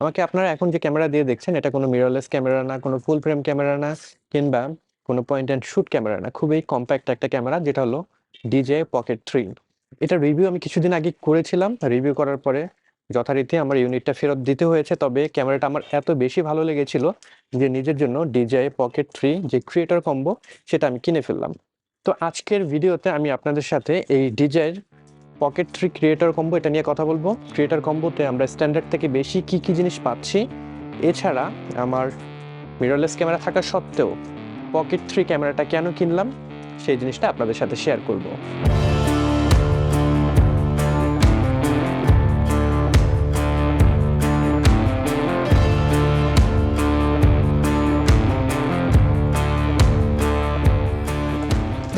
আমাকে আপনারা এখন যে ক্যামেরা দিয়ে দেখছেন, এটা কোনো মিররলেস ক্যামেরা না, কোনো ফুল ফ্রেম ক্যামেরা না, কিংবা কোনো পয়েন্ট অ্যান্ড শুট ক্যামেরা না। খুবই কম্প্যাক্ট একটা ক্যামেরা, যেটা হলো ডিজে পকেট থ্রি এটা রিভিউ আমি কিছুদিন আগে করেছিলাম। রিভিউ করার পরে যথারীতি আমার ইউনিটটা ফেরত দিতে হয়েছে। তবে ক্যামেরাটা আমার এত বেশি ভালো লেগেছিল যে নিজের জন্য ডিজে পকেট থ্রি যে ক্রিয়েটর কম্বো সেটা আমি কিনে ফেললাম। তো আজকের ভিডিওতে আমি আপনাদের সাথে এই ডিজের পকেট থ্রি ক্রিয়েটার কম্বো এটা নিয়ে কথা বলব। ক্রিয়েটার কম্বোতে আমরা স্ট্যান্ডার্ড থেকে বেশি কি কি জিনিস পাচ্ছি। এছাড়া আমার মিররলেস ক্যামেরা থাকা সত্ত্বেও পকেট থ্রি ক্যামেরাটা কেন কিনলাম, সেই জিনিসটা আপনাদের সাথে শেয়ার করব।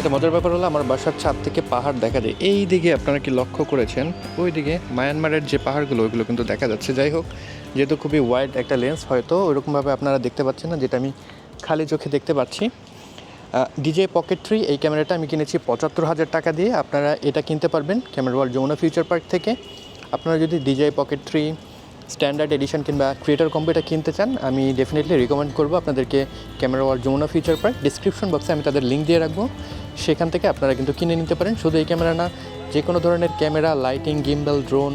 এটা মজার ব্যাপার হলো আমার বাসার ছাদ থেকে পাহাড় দেখা যায়। এই দিকে আপনারা কি লক্ষ্য করেছেন? ওই দিকে মায়ানমারের যে পাহাড়গুলো, ওইগুলো কিন্তু দেখা যাচ্ছে। যাই হোক, যেহেতু খুবই ওয়াইড একটা লেন্স হয়তো ওইরকমভাবে আপনারা দেখতে পাচ্ছেন না, যেটা আমি খালি চোখে দেখতে পাচ্ছি। ডিজে পকেট থ্রি এই ক্যামেরাটা আমি কিনেছি পঁচাত্তর হাজার টাকা দিয়ে। আপনারা এটা কিনতে পারবেন camera world Jamuna future park থেকে। আপনারা যদি DJ pocket three standard edition কিংবা ক্রিয়েটার কম্বো এটা কিনতে চান, আমি ডেফিনেটলি রিকমেন্ড করব। আপনাদেরকে camera world Jamuna future park description বক্সে আমি তাদের লিঙ্ক দিয়ে রাখব। সেখান থেকে আপনারা কিন্তু কিনে নিতে পারেন। শুধু এই ক্যামেরা না যে কোনো ধরনের ক্যামেরা লাইটিং গিম্বল ড্রোন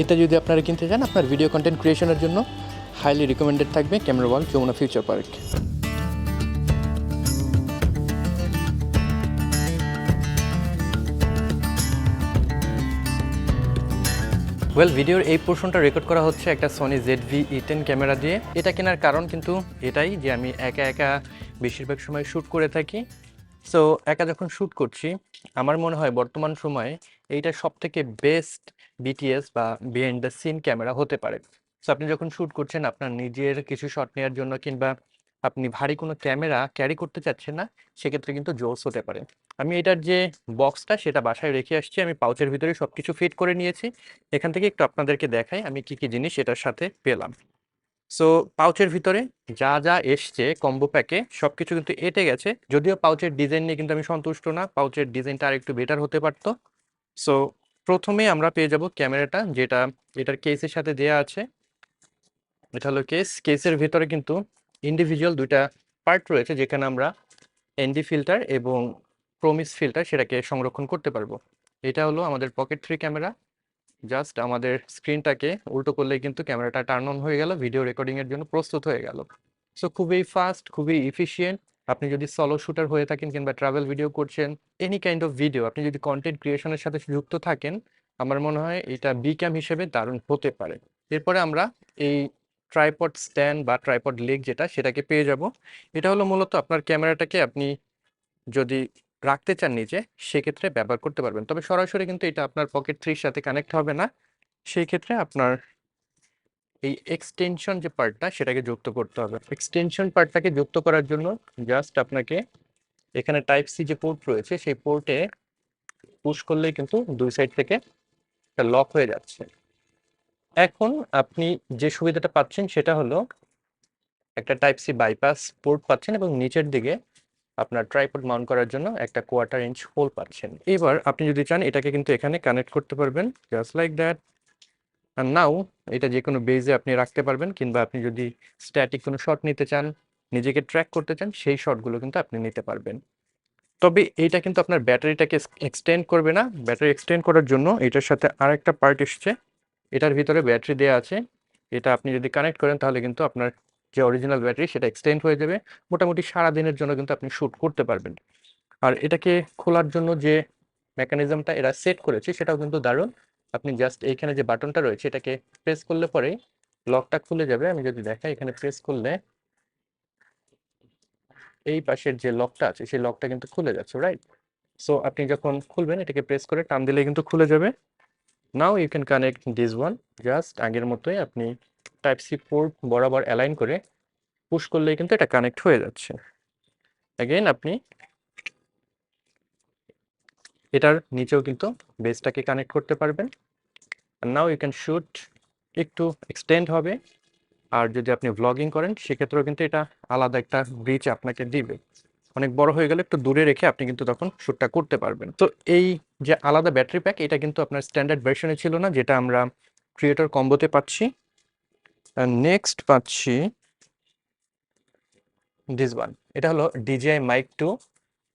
ইত্যাদি যদি আপনারা কিনতে চান, আপনার ভিডিও কন্টেন্ট ক্রিয়েশনের জন্য হাইলি রিকমেন্ডেড থাকবে camera world Jamuna future park well ভিডিওর এই পোর্শনটা রেকর্ড করা হচ্ছে একটা Sony Z V E ten camera দিয়ে। এটা কেনার কারণ কিন্তু এটাই যে আমি একা একা বেশিরভাগ সময় শ্যুট করে থাকি। সো একা যখন শ্যুট করছি, আমার মনে হয় বর্তমান সময়ে এইটা সব থেকে বেস্ট বিটিএস বা বিহাইন্ড দ্য সিন ক্যামেরা হতে পারে। সো আপনি যখন শ্যুট করছেন, আপনার নিজের কিছু শট নেওয়ার জন্য কিংবা আপনি ভারী কোনো ক্যামেরা ক্যারি করতে চাচ্ছেন না, সেক্ষেত্রে কিন্তু জোস হতে পারে। আমি এটার যে বক্সটা সেটা বাসায় রেখে আসছি। আমি পাউচের ভিতরে সব কিছু ফিট করে নিয়েছি। এখান থেকে একটু আপনাদেরকে দেখাই আমি কি কি জিনিস এটার সাথে পেলাম। সো পাউচের ভিতরে যা যা এসছে কম্বো প্যাকে সব কিছু কিন্তু এটে গেছে। যদিও পাউচের ডিজাইন নিয়ে কিন্তু আমি সন্তুষ্ট না পাউচের ডিজাইনটা আর একটু বেটার হতে পারতো। সো প্রথমে আমরা পেয়ে যাব ক্যামেরাটা, যেটা এটার কেসের সাথে দেয়া আছে। এটা হলো কেস কেসের ভিতরে কিন্তু ইন্ডিভিজুয়াল দুইটা পার্ট রয়েছে, যেখানে আমরা এনডি ফিল্টার এবং প্রমিস ফিল্টার সেটাকে সংরক্ষণ করতে পারব। এটা হলো আমাদের পকেট থ্রি ক্যামেরা জাস্ট আমাদের স্ক্রিনটাকে উল্টো করলেই কিন্তু ক্যামেরাটা টার্ন অন হয়ে গেল ভিডিও রেকর্ডিং এর জন্য প্রস্তুত হয়ে গেল। সো খুবই ফাস্ট খুবই ইফিশিয়েন্ট আপনি যদি সলো শুটার হয়ে থাকেন কিংবা ট্রাভেল ভিডিও করছেন এনি কাইন্ড অফ ভিডিও আপনি যদি কন্টেন্ট ক্রিয়েশনের সাথে যুক্ত থাকেন, আমার মনে হয় এটা বি ক্যাম হিসেবে দারুণ হতে পারে। এরপরে আমরা এই ট্রাইপড স্ট্যান্ড বা ট্রাইপড লেগ যেটা, সেটাকে পেয়ে যাব। এটা হলো মূলত আপনার ক্যামেরাটাকে আপনি যদি রাখতে চান নিচে সেক্ষেত্রে ব্যবহার করতে পারবেন। তবে সরাসরি কিন্তু এটা আপনার পকেট থ্রির সাথে কানেক্ট হবে না। সেই ক্ষেত্রে আপনার এই এক্সটেনশন যে পার্টটা সেটাকে যুক্ত করতে হবে। এক্সটেনশন পার্টটাকে যুক্ত করার জন্য জাস্ট আপনাকে এখানে টাইপ সি যে পোর্ট রয়েছে, সেই পোর্টে পুশ করলেই কিন্তু দুই সাইড থেকে লক হয়ে যাচ্ছে। এখন আপনি যে সুবিধাটা পাচ্ছেন, সেটা হলো একটা টাইপ সি বাইপাস পোর্ট পাচ্ছেন এবং নিচের দিকে আপনার ট্রাইপড মাউন্ট করার জন্য একটা কোয়ার্টার ইঞ্চ হোল পাচ্ছেন। এবার আপনি যদি চান, এটাকে কিন্তু এখানে কানেক্ট করতে পারবেন জাস্ট লাইক দ্যাট আর নাও এটা যে কোনো বেজে আপনি রাখতে পারবেন, কিংবা আপনি যদি স্ট্যাটিক কোনো শট নিতে চান, নিজেকে ট্র্যাক করতে চান, সেই শটগুলো কিন্তু আপনি নিতে পারবেন। তবে এইটা কিন্তু আপনার ব্যাটারিটাকে এক্সটেন্ড করবে না। ব্যাটারি এক্সটেন্ড করার জন্য এটার সাথে আর একটা পার্ট এসছে। এটার ভিতরে ব্যাটারি দেওয়া আছে। এটা আপনি যদি কানেক্ট করেন, তাহলে কিন্তু আপনার যে অরিজিনাল ব্যাটারি সেটা এক্সটেন্ড হয়ে যাবে। মোটামুটি সারা দিনের জন্য কিন্তু আপনি শ্যুট করতে পারবেন। আর এটাকে খোলার জন্য যে মেকানিজমটা এরা সেট করেছে সেটাও কিন্তু দারুণ। আপনি জাস্ট এইখানে যে বাটনটা রয়েছে এটাকে প্রেস করলে পরেই লকটা খুলে যাবে। আমি যদি দেখাই, এখানে প্রেস করলে এই পাশের যে লকটা আছে, সেই লকটা কিন্তু খুলে যাচ্ছে রাইট সো আপনি যখন খুলবেন, এটাকে প্রেস করে টান দিলে কিন্তু খুলে যাবে। Now you can connect this one just আগের মতোই আপনি টাইপ সি পোর্ট বরাবর অ্যালাইন করে পুশ করলেই কিন্তু এটা কানেক্ট হয়ে যাচ্ছে। অ্যাগেন আপনি এটার নিচেও কিন্তু বেসটাকে কানেক্ট করতে পারবেন। আর নাও ইউ ক্যান শুট একটু এক্সটেন্ড হবে। আর যদি আপনি ভ্লগিং করেন, সেক্ষেত্রেও কিন্তু এটা আলাদা একটা ব্রিজ আপনাকে দিবে। অনেক বড় হয়ে গেলে একটু দূরে রেখে আপনি কিন্তু তখন শ্যুটটা করতে পারবেন। তো এই যে আলাদা ব্যাটারি প্যাক এটা কিন্তু আপনার স্ট্যান্ডার্ড ভার্সনে ছিল না, যেটা আমরা ক্রিয়েটর কম্বোতে পাচ্ছি। নেক্সট পাচ্ছি দিস ওয়ান এটা হলো ডিজিআই মাইক টু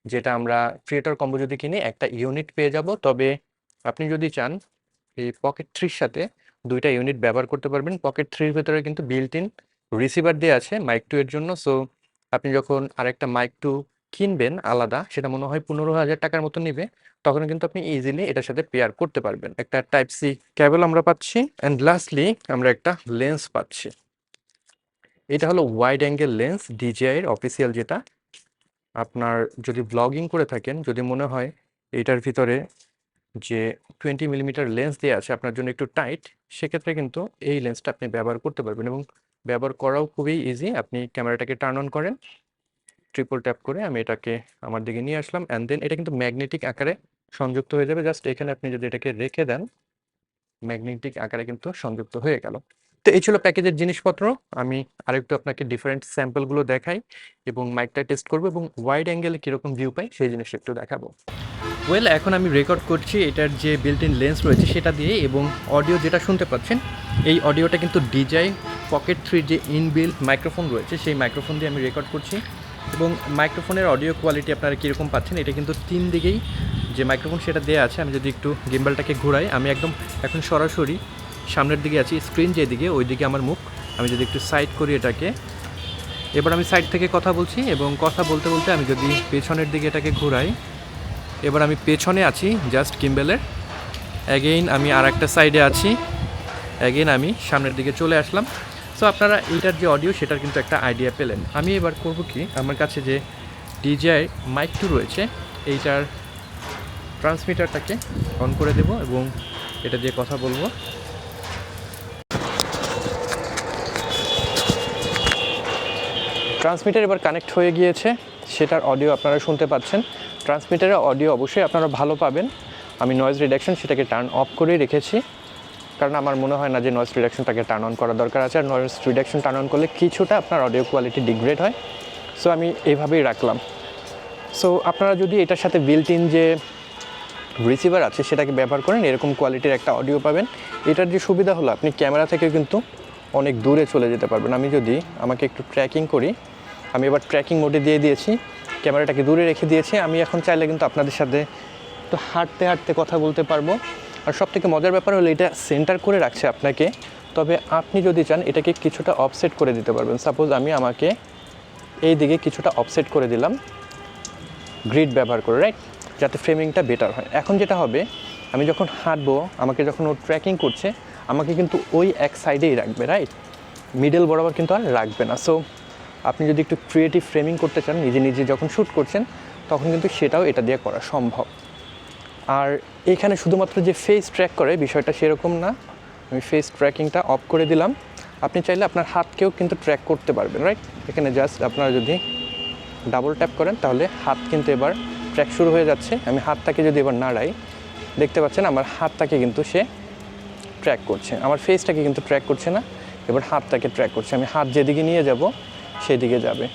যেটা আমরা ক্রিয়েটর কম্বো যদি কিনি, একটা ইউনিট পেয়ে যাব। তবে আপনি যদি চান, এই পকেট থ্রির সাথে দুইটা ইউনিট ব্যবহার করতে পারবেন। পকেট থ্রির ভেতরে কিন্তু বিল্ট ইন রিসিভার দিয়ে আছে মাইক টু এর জন্য। সো আপনি যখন আরেকটা মাইক টু কিনবেন আলাদা, সেটা মনে হয় পনেরো হাজার টাকার মতো নেবে তখন কিন্তু আপনি ইজিলি এটার সাথে পেয়ার করতে পারবেন। একটা টাইপ সি ক্যাবেল আমরা পাচ্ছি অ্যান্ড লাস্টলি আমরা একটা লেন্স পাচ্ছি। এটা হলো ওয়াইড অ্যাঙ্গেল লেন্স ডিজিআই এর অফিসিয়াল যেটা। আপনার যদি ব্লগিং করে থাকেন, যদি মনে হয় এইটার ভিতরে যে টোয়েন্টি মিলিমিটার লেন্স দিয়ে আছে, আপনার জন্য একটু টাইট সেক্ষেত্রে কিন্তু এই লেন্সটা আপনি ব্যবহার করতে পারবেন এবং ব্যবহার করাও খুবই ইজি আপনি ক্যামেরাটাকে টার্ন অন করেন ট্রিপল ট্যাপ করে আমি এটাকে আমার দিকে নিয়ে আসলাম অ্যান্ড দেন এটা কিন্তু ম্যাগনেটিক আকারে সংযুক্ত হয়ে যাবে। জাস্ট এখানে আপনি যদি এটাকে রেখে দেন ম্যাগনেটিক আকারে কিন্তু সংযুক্ত হয়ে গেল। তো এই ছিল প্যাকেজের জিনিসপত্র। আমি আরেকটু আপনাকে ডিফারেন্ট স্যাম্পলগুলো দেখাই এবং মাইকটা টেস্ট করব এবং ওয়াইড অ্যাঙ্গেলে কীরকম ভিউ পাই সেই জিনিসটা একটু দেখাবো। ওয়েল এখন আমি রেকর্ড করছি এটার যে বিল্ট ইন লেন্স রয়েছে সেটা দিয়ে এবং অডিও যেটা শুনতে পাচ্ছেন, এই অডিওটা কিন্তু ডিজাই পকেট থ্রির যে ইনবিল্ট মাইক্রোফোন রয়েছে। সেই মাইক্রোফোন দিয়ে আমি রেকর্ড করছি। এবং মাইক্রোফোনের অডিও কোয়ালিটি আপনারা কীরকম পাচ্ছেন, এটা কিন্তু তিন দিকেই যে মাইক্রোফোন সেটা দেওয়া আছে, আমি যদি একটু গিম্বালটাকে ঘোরাই, আমি একদম এখন সরাসরি সামনের দিকে আছি স্ক্রিন যেদিকে ওই দিকে আমার মুখ, আমি যদি একটু সাইড করি এটাকে। এবার আমি সাইড থেকে কথা বলছি এবং কথা বলতে বলতে আমি যদি পেছনের দিকে এটাকে ঘোরাই, এবার আমি পেছনে আছি জাস্ট কিম্বেলের অ্যাগেইন আমি আর একটা সাইডে আছি। অ্যাগেইন আমি সামনের দিকে চলে আসলাম। সো আপনারা এইটার যে অডিও সেটার কিন্তু একটা আইডিয়া পেলেন। আমি এবার করব কি? আমার কাছে যে ডিজিআই মাইক টু রয়েছে, এইটার ট্রান্সমিটারটাকে অন করে দেব এবং এটা দিয়ে কথা বলব। ট্রান্সমিটার এবার কানেক্ট হয়ে গিয়েছে, সেটার অডিও আপনারা শুনতে পাচ্ছেন। ট্রান্সমিটারের অডিও অবশ্যই আপনারা ভালো পাবেন। আমি নয়েজ রিডাকশন সেটাকে টার্ন অফ করেই রেখেছি। কারণ আমার মনে হয় না যে নয়েজ রিডাকশনটাকে টার্ন অন করা দরকার আছে। আর নয়েজ রিডাকশন টার্ন অন করলে কিছুটা আপনার অডিও কোয়ালিটি ডিগ্রেড হয়। সো আমি এইভাবেই রাখলাম। সো আপনারা যদি এটার সাথে বিল্ট ইন যে রিসিভার আছে, সেটাকে ব্যবহার করেন, এরকম কোয়ালিটির একটা অডিও পাবেন। এটার যে সুবিধা হলো, আপনি ক্যামেরা থেকে কিন্তু অনেক দূরে চলে যেতে পারবেন। আমি যদি আমাকে একটু ট্র্যাকিং করি, আমি এবার ট্র্যাকিং মোডে দিয়ে দিয়েছি। ক্যামেরাটাকে দূরে রেখে দিয়েছি। আমি এখন চাইলে কিন্তু আপনাদের সাথে একটু হাঁটতে হাঁটতে কথা বলতে পারব। আর সব থেকে মজার ব্যাপার হলো এটা সেন্টার করে রাখছে আপনাকে। তবে আপনি যদি চান এটাকে কিছুটা অফসেট করে দিতে পারবেন। সাপোজ আমি আমাকে এই দিকে কিছুটা অফসেট করে দিলাম। গ্রিড ব্যবহার করে রাইট যাতে ফ্রেমিংটা বেটার হয়। এখন যেটা হবে, আমি যখন হাঁটবো, আমাকে যখন ও ট্র্যাকিং করছে, আমাকে কিন্তু ওই এক সাইডেই রাখবে রাইট মিডল বরাবর কিন্তু আর রাখবে না। সো আপনি যদি একটু ক্রিয়েটিভ ফ্রেমিং করতে চান, নিজে নিজে যখন শ্যুট করছেন, তখন কিন্তু সেটাও এটা দিয়ে করা সম্ভব। আর এখানে শুধুমাত্র যে ফেস ট্র্যাক করে, বিষয়টা সেরকম না। আমি ফেস ট্র্যাকিংটা অফ করে দিলাম। আপনি চাইলে আপনার হাতকেও কিন্তু ট্র্যাক করতে পারবেন রাইট এখানে জাস্ট আপনারা যদি ডাবল ট্যাপ করেন, তাহলে হাত কিন্তু এবার ট্র্যাক শুরু হয়ে যাচ্ছে। আমি হাতটাকে যদি এবার নাড়াই, দেখতে পাচ্ছেন আমার হাতটাকে কিন্তু সে ট্র্যাক করছে। আমার ফেসটাকে কিন্তু ট্র্যাক করছে না, এবার হাতটাকে ট্র্যাক করছে। আমি হাত যেদিকে নিয়ে যাব, সেদিকে যাবে।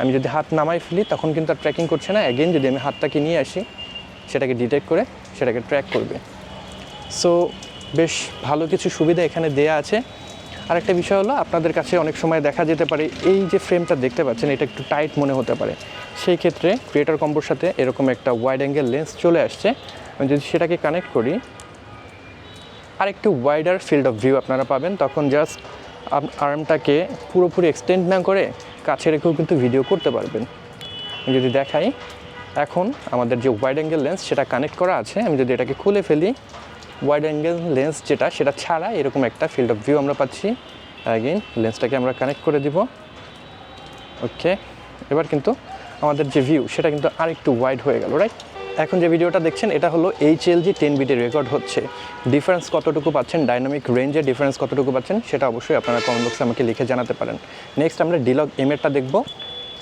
আমি যদি হাত নামাই ফেলি, তখন কিন্তু আর ট্র্যাকিং করছে না। অ্যাগেন যদি আমি হাতটাকে নিয়ে আসি সেটাকে ডিটেক্ট করে সেটাকে ট্র্যাক করবে। সো বেশ ভালো কিছু সুবিধা এখানে দেয়া আছে। আর একটা বিষয় হলো, আপনাদের কাছে অনেক সময় দেখা যেতে পারে, এই যে ফ্রেমটা দেখতে পাচ্ছেন, এটা একটু টাইট মনে হতে পারে। সেই ক্ষেত্রে ক্রিয়েটার কম্বোর সাথে এরকম একটা ওয়াইড অ্যাঙ্গেল লেন্স চলে আসছে। আমি যদি সেটাকে কানেক্ট করি আর একটু ওয়াইডার ফিল্ড অফ ভিউ আপনারা পাবেন। তখন জাস্ট আর্মটাকে পুরোপুরি এক্সটেন্ড না করে কাছে রেখেও কিন্তু ভিডিও করতে পারবেন। যদি দেখাই এখন আমাদের যে ওয়াইড অ্যাঙ্গেল লেন্স সেটা কানেক্ট করা আছে, আমি যদি এটাকে খুলে ফেলি ওয়াইড অ্যাঙ্গেল লেন্স যেটা, সেটা ছাড়া এরকম একটা ফিল্ড অফ ভিউ আমরা পাচ্ছি। অ্যাগেন লেন্সটাকে আমরা কানেক্ট করে দিব। ওকে এবার কিন্তু আমাদের যে ভিউ সেটা কিন্তু আরেকটু ওয়াইড হয়ে গেল রাইট এখন যে ভিডিওটা দেখছেন, এটা হলো এইচ এল জি টেন বিটে রেকর্ড হচ্ছে। ডিফারেন্স কতটুকু পাচ্ছেন? ডাইনামিক রেঞ্জে ডিফারেন্স কতটুকু পাচ্ছেন? সেটা অবশ্যই আপনারা কমেন্ট বক্সে আমাকে লিখে জানাতে পারেন। নেক্সট আমরা ডিলগ এম এরটা দেখব।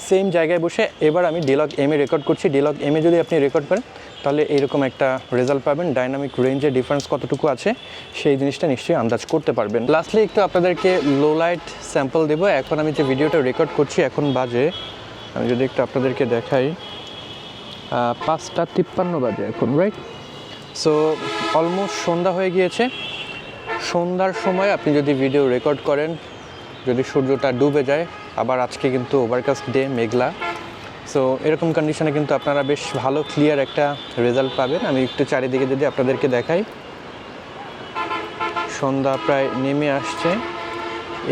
সেম জায়গায় বসে এবার আমি ডিলগ এম রেকর্ড করছি। ডিলগ এম যদি আপনি রেকর্ড করেন, তাহলে এরকম একটা রেজাল্ট পাবেন। ডাইনামিক রেঞ্জে ডিফারেন্স কতটুকু আছে, সেই জিনিসটা নিশ্চয়ই আন্দাজ করতে পারবেন। লাস্টলি একটু আপনাদেরকে লো লাইট স্যাম্পল দেবো। এখন আমি যে ভিডিওটা রেকর্ড করছি, এখন বাজে। আমি যদি একটু আপনাদেরকে দেখাই পাঁচটা তিপ্পান্ন বাজে এখন রাইট সো অলমোস্ট সন্ধ্যা হয়ে গিয়েছে। সন্ধ্যার সময় আপনি যদি ভিডিও রেকর্ড করেন যদি সূর্যটা ডুবে যায়, আবার আজকে কিন্তু ওভারকাস্ট ডে মেঘলা। সো এরকম কন্ডিশনে কিন্তু আপনারা বেশ ভালো ক্লিয়ার একটা রেজাল্ট পাবেন। আমি একটু চারিদিকে যদি আপনাদেরকে দেখাই। সন্ধ্যা প্রায় নেমে আসছে।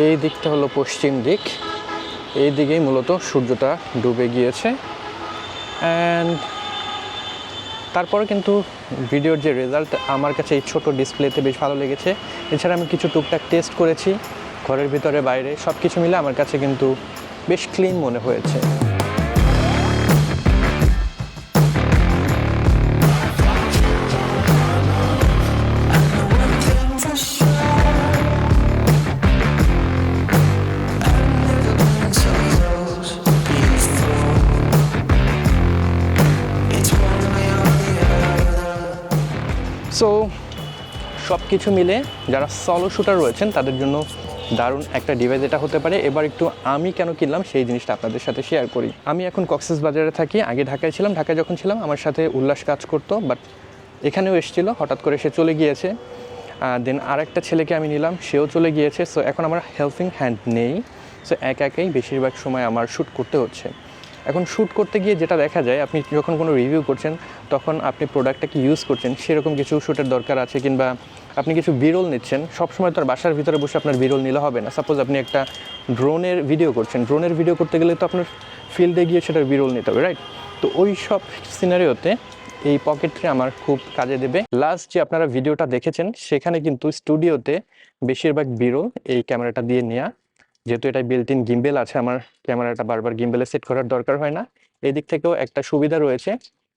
এই দিকটা হলো পশ্চিম দিক। এই দিকেই মূলত সূর্যটা ডুবে গিয়েছে। অ্যান্ড তারপরে কিন্তু ভিডিওর যে রেজাল্ট আমার কাছে এই ছোটো ডিসপ্লেতে বেশ ভালো লেগেছে। এছাড়া আমি কিছু টুকটাক টেস্ট করেছি। ঘরের ভিতরে, বাইরে সব কিছু মিলে আমার কাছে কিন্তু বেশ ক্লিন মনে হয়েছে। সো সব কিছু মিলে যারা সলো শুটার রয়েছেন, তাদের জন্য দারুণ একটা ডিভাইস এটা হতে পারে। এবার একটু আমি কেন কিনলাম সেই জিনিসটা আপনাদের সাথে শেয়ার করি। আমি এখন কক্সেস বাজারে থাকি। আগে ঢাকায় ছিলাম। ঢাকায় যখন ছিলাম, আমার সাথে উল্লাস কাজ করতো বাট এখানেও এসেছিল। হঠাৎ করে সে চলে গিয়েছে। দেন আর একটা ছেলেকে আমি নিলাম, সেও চলে গিয়েছে। সো এখন আমার হেল্পিং হ্যান্ড নেই। সো একা একাই বেশিরভাগ সময় আমার শ্যুট করতে হচ্ছে। এখন শ্যুট করতে গিয়ে যেটা দেখা যায়, আপনি যখন কোনো রিভিউ করছেন, তখন আপনি প্রোডাক্টটাকে ইউজ করছেন, সেরকম কিছু শ্যুটের দরকার আছে কিংবা আপনি কিছু বিরল নিচ্ছেন, সবসময় তো আর বাসার ভিতরে বসে আপনার বিরল নিলে হবে না। সাপোজ আপনি একটা ড্রোনের ভিডিও করছেন ড্রোনের ভিডিও করতে গেলে তো আপনার ফিল্ডে গিয়ে সেটার বিরল নিতে হবে রাইট তো ওই সব সিনারিওতে এই পকেটটি আমার খুব কাজে দেবে। লাস্ট যে আপনারা ভিডিওটা দেখেছেন, সেখানে কিন্তু স্টুডিওতে বেশিরভাগ বিরল এই ক্যামেরাটা দিয়ে নেওয়া যেহেতু এটা বিল্ট ইন গিম্বেল আছে, আমার ক্যামেরাটা বারবার গিম্বেলে সেট করার দরকার হয় না। এই দিক থেকেও একটা সুবিধা রয়েছে।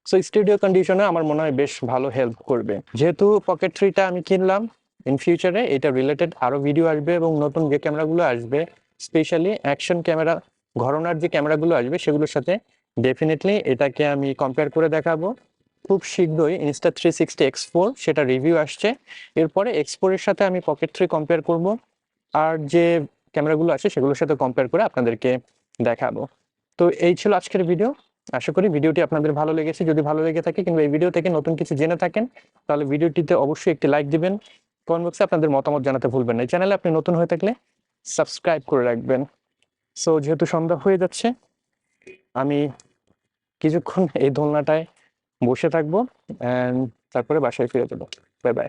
সো স্টুডিও কন্ডিশনে আমার মনে হয় বেশ ভালো হেল্প করবে। যেহেতু পকেট থ্রিটা আমি কিনলাম ইন ফিউচারে এটা রিলেটেড আরও ভিডিও আসবে এবং নতুন যে ক্যামেরাগুলো আসবে স্পেশালি অ্যাকশন ক্যামেরা ঘরনার যে ক্যামেরাগুলো আসবে, সেগুলোর সাথে ডেফিনেটলি এটাকে আমি কম্পেয়ার করে দেখাবো। খুব শীঘ্রই Insta three sixty X four সেটা রিভিউ আসছে। এরপরে এক্স ফোরের সাথে আমি পকেট থ্রি কম্পেয়ার করব। আর যে ক্যামেরাগুলো আছে, সেগুলোর সাথে কম্পেয়ার করে আপনাদেরকে দেখাবো। তো এই ছিল আজকের ভিডিও আশা করি ভিডিওটি আপনাদের ভালো লেগেছে। যদি ভালো লেগে থাকে কিংবা এই ভিডিও থেকে নতুন কিছু জেনে থাকেন, তাহলে ভিডিওটিতে অবশ্যই একটি লাইক দিবেন। কমেন্ট বক্সে আপনাদের মতামত জানাতে ভুলবেন না। এই চ্যানেলে আপনি নতুন হয়ে থাকলে সাবস্ক্রাইব করে রাখবেন। সো যেহেতু সন্ধ্যা হয়ে যাচ্ছে, আমি কিছুক্ষণ এই দোলনাটায় বসে থাকব অ্যান্ড তারপরে বাসায় ফিরে যাব। Bye bye